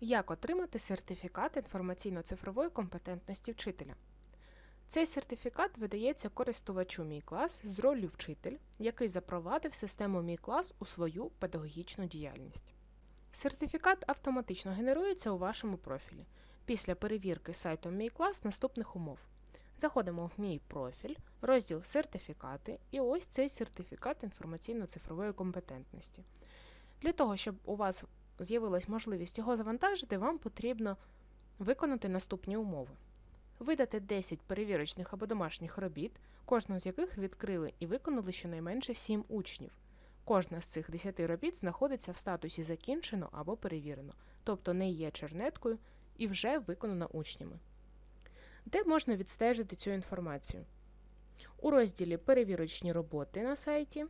Як отримати сертифікат інформаційно-цифрової компетентності вчителя? Цей сертифікат видається користувачу Мій клас з роллю вчитель, який запровадив систему Мій клас у свою педагогічну діяльність. Сертифікат автоматично генерується у вашому профілі. Після перевірки сайтом Мій клас наступних умов. Заходимо в Мій профіль, розділ Сертифікати, і ось цей сертифікат інформаційно-цифрової компетентності. Для того, щоб у вас з'явилась можливість його завантажити, вам потрібно виконати наступні умови: видати 10 перевірочних або домашніх робіт, кожну з яких відкрили і виконали щонайменше 7 учнів. Кожна з цих 10 робіт знаходиться в статусі закінчено або перевірено, тобто не є чернеткою і вже виконана учнями. Де можна відстежити цю інформацію? У розділі Перевірочні роботи на сайті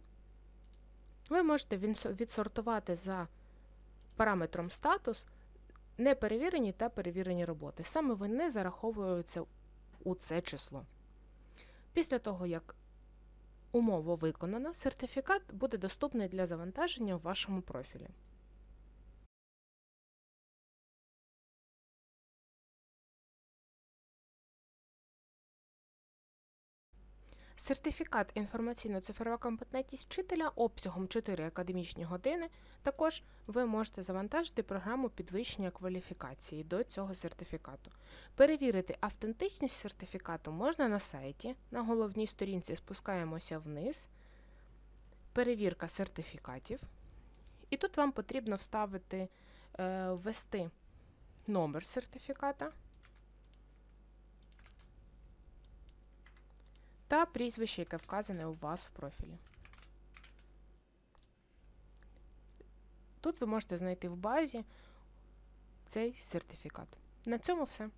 ви можете відсортувати за параметром статус неперевірені та перевірені роботи. Саме вони зараховуються у це число. Після того, як умова виконана, сертифікат буде доступний для завантаження в вашому профілі. Сертифікат інформаційно-цифрова компетентність вчителя обсягом 4 академічні години. Також ви можете завантажити програму підвищення кваліфікації до цього сертифікату. Перевірити автентичність сертифікату можна на сайті. На головній сторінці спускаємося вниз. Перевірка сертифікатів. І тут вам потрібно вставити, е, ввести номер сертифіката. Та прізвище, яке вказане у вас в профілі. Тут ви можете знайти в базі цей сертифікат. На цьому все.